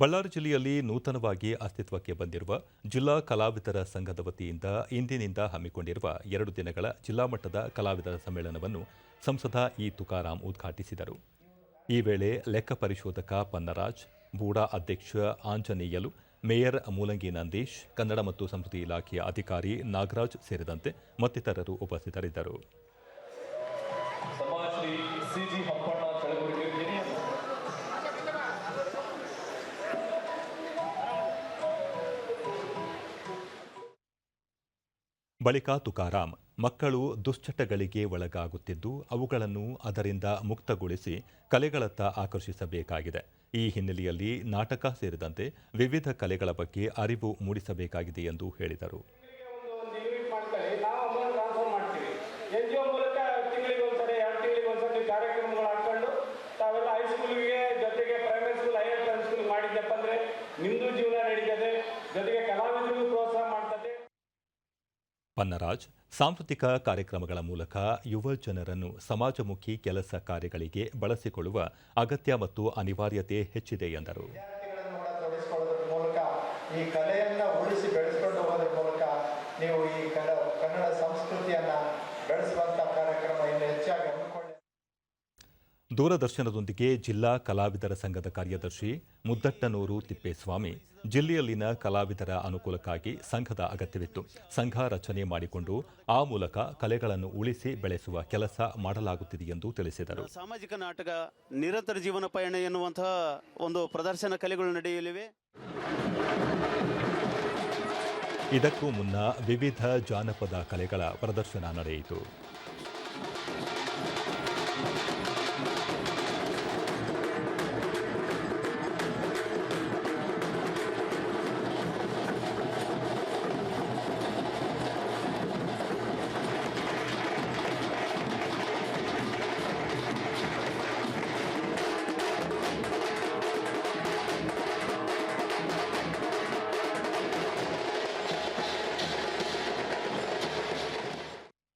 ಬಳ್ಳಾರಿ ಜಿಲ್ಲೆಯಲ್ಲಿ ನೂತನವಾಗಿ ಅಸ್ತಿತ್ವಕ್ಕೆ ಬಂದಿರುವ ಜಿಲ್ಲಾ ಕಲಾವಿದರ ಸಂಘದ ವತಿಯಿಂದ ಇಂದಿನಿಂದ ಹಮ್ಮಿಕೊಂಡಿರುವ ಎರಡು ದಿನಗಳ ಜಿಲ್ಲಾ ಮಟ್ಟದ ಕಲಾವಿದರ ಸಮ್ಮೇಳನವನ್ನು ಸಂಸದ ಇ ತುಕಾರಾಂ ಉದ್ಘಾಟಿಸಿದರು. ಈ ವೇಳೆ ಲೆಕ್ಕ ಪರಿಶೋಧಕ ಪನ್ನರಾಜ್, ಬೂಡಾ ಅಧ್ಯಕ್ಷ ಆಂಜನೇಯಲು, ಮೇಯರ್ ಮೂಲಂಗಿ ನಂದೀಶ್, ಕನ್ನಡ ಮತ್ತು ಸಂಸ್ಕೃತಿ ಇಲಾಖೆಯ ಅಧಿಕಾರಿ ನಾಗರಾಜ್ ಸೇರಿದಂತೆ ಮತ್ತಿತರರು ಉಪಸ್ಥಿತರಿದ್ದರು. ಬಳಿಕ ತುಕಾರಾಂ ಮಕ್ಕಳು ದುಶ್ಚಟಗಳಿಗೆ ಒಳಗಾಗುತ್ತಿದ್ದು ಅವುಗಳನ್ನು ಅದರಿಂದ ಮುಕ್ತಗೊಳಿಸಿ ಕಲೆಗಳತ್ತ ಆಕರ್ಷಿಸಬೇಕಾಗಿದೆ. ಈ ಹಿನ್ನೆಲೆಯಲ್ಲಿ ನಾಟಕ ಸೇರಿದಂತೆ ವಿವಿಧ ಕಲೆಗಳ ಬಗ್ಗೆ ಅರಿವು ಮೂಡಿಸಬೇಕಾಗಿದೆ ಎಂದು ಹೇಳಿದರು. ಒಂದು ಪನ್ನರಾಜ್, ಸಾಂಸ್ಕೃತಿಕ ಕಾರ್ಯಕ್ರಮಗಳ ಮೂಲಕ ಯುವ ಜನರನ್ನು ಸಮಾಜಮುಖಿ ಕೆಲಸ ಕಾರ್ಯಗಳಿಗೆ ಬಳಸಿಕೊಳ್ಳುವ ಅಗತ್ಯ ಮತ್ತು ಅನಿವಾರ್ಯತೆ ಹೆಚ್ಚಿದೆ ಎಂದರು. ಈ ಕಲೆಯನ್ನು ಉಳಿಸಿ ಬೆಳೆಸ್ಕೊಂಡು ಹೋಗೋದ್ರ ಮೂಲಕ ನೀವು ಈ ಕನ್ನಡ ಸಂಸ್ಕೃತಿಯನ್ನು ಬೆಳೆಸುವಂಥ ಕಾರ್ಯಕ್ರಮ ಇನ್ನು ಹೆಚ್ಚಾಗಿ ದೂರದರ್ಶನದೊಂದಿಗೆ ಜಿಲ್ಲಾ ಕಲಾವಿದರ ಸಂಘದ ಕಾರ್ಯದರ್ಶಿ ಮುದ್ದಟ್ಟನೂರು ತಿಪ್ಪೇಸ್ವಾಮಿ ಜಿಲ್ಲೆಯಲ್ಲಿನ ಕಲಾವಿದರ ಅನುಕೂಲಕ್ಕಾಗಿ ಸಂಘದ ಅಗತ್ಯವಿತ್ತು. ಸಂಘ ರಚನೆ ಮಾಡಿಕೊಂಡು ಆ ಮೂಲಕ ಕಲೆಗಳನ್ನು ಉಳಿಸಿ ಬೆಳೆಸುವ ಕೆಲಸ ಮಾಡಲಾಗುತ್ತಿದೆ ಎಂದು ತಿಳಿಸಿದರು. ಸಾಮಾಜಿಕ ನಾಟಕ ನಿರಂತರ ಜೀವನ ಪಯಣ ಎನ್ನುವಂತಹ ಒಂದು ಪ್ರದರ್ಶನ ಕಲೆಗಳು ನಡೆಯಲಿವೆ. ಇದಕ್ಕೂ ಮುನ್ನ ವಿವಿಧ ಜಾನಪದ ಕಲೆಗಳ ಪ್ರದರ್ಶನ ನಡೆಯಿತು.